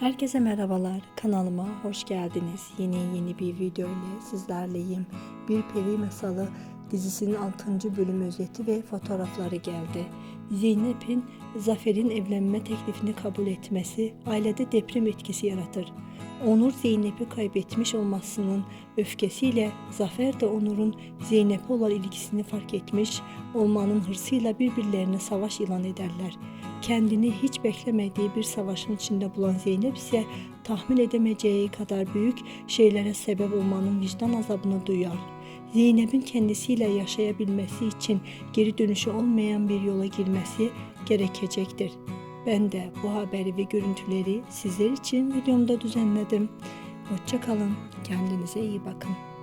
Herkese merhabalar. Kanalıma hoş geldiniz. Yeni yeni bir video ile sizlerleyim. Bir Peri Masalı dizisinin 6. bölüm özeti ve fotoğrafları geldi. Zeynep'in Zafer'in evlenme teklifini kabul etmesi ailede deprem etkisi yaratır. Onur Zeynep'i kaybetmiş olmasının öfkesiyle Zafer de Onur'un Zeynep'e olan ilgisini fark etmiş olmanın hırsıyla birbirlerine savaş ilan ederler. Kendini hiç beklemediği bir savaşın içinde bulan Zeynep ise tahmin edemeyeceği kadar büyük şeylere sebep olmanın vicdan azabını duyar. Zeynep'in kendisiyle yaşayabilmesi için geri dönüşü olmayan bir yola girmesi gerekecektir. Ben de bu haberi ve görüntüleri sizler için videomda düzenledim. Hoşça kalın, kendinize iyi bakın.